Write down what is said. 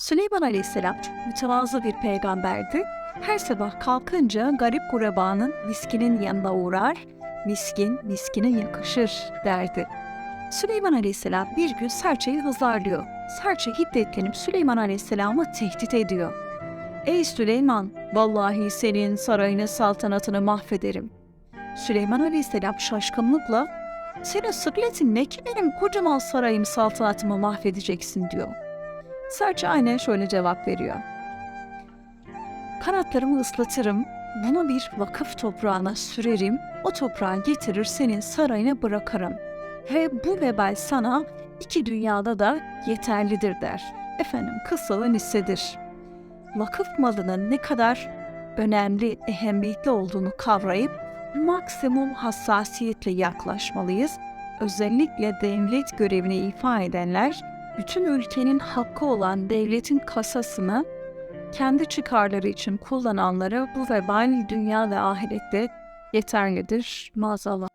Süleyman Aleyhisselam mütevazı bir peygamberdi. Her sabah kalkınca garip gurebanın miskinin yanına uğrar, miskin miskine yakışır derdi. Süleyman Aleyhisselam bir gün serçeyi hızarlıyor. Serçe hiddetlenip Süleyman Aleyhisselam'ı tehdit ediyor. Ey Süleyman, vallahi senin sarayını saltanatını mahvederim. Süleyman Aleyhisselam şaşkınlıkla, senin sıkletin ne ki benim kocaman sarayım saltanatımı mahvedeceksin diyor. Serçe aynen şöyle cevap veriyor. Kanatlarımı ıslatırım, bunu bir vakıf toprağına sürerim, o toprağı getirir senin sarayına bırakırım. Ve bu vebal sana iki dünyada da yeterlidir der. Efendim kısalı hissedir. Vakıf malının ne kadar önemli, ehemmiyetli olduğunu kavrayıp maksimum hassasiyetle yaklaşmalıyız. Özellikle devlet görevini ifa edenler bütün ülkenin hakkı olan devletin kasasını kendi çıkarları için kullananlara bu vebal dünya ve ahirette yeterlidir maazallah.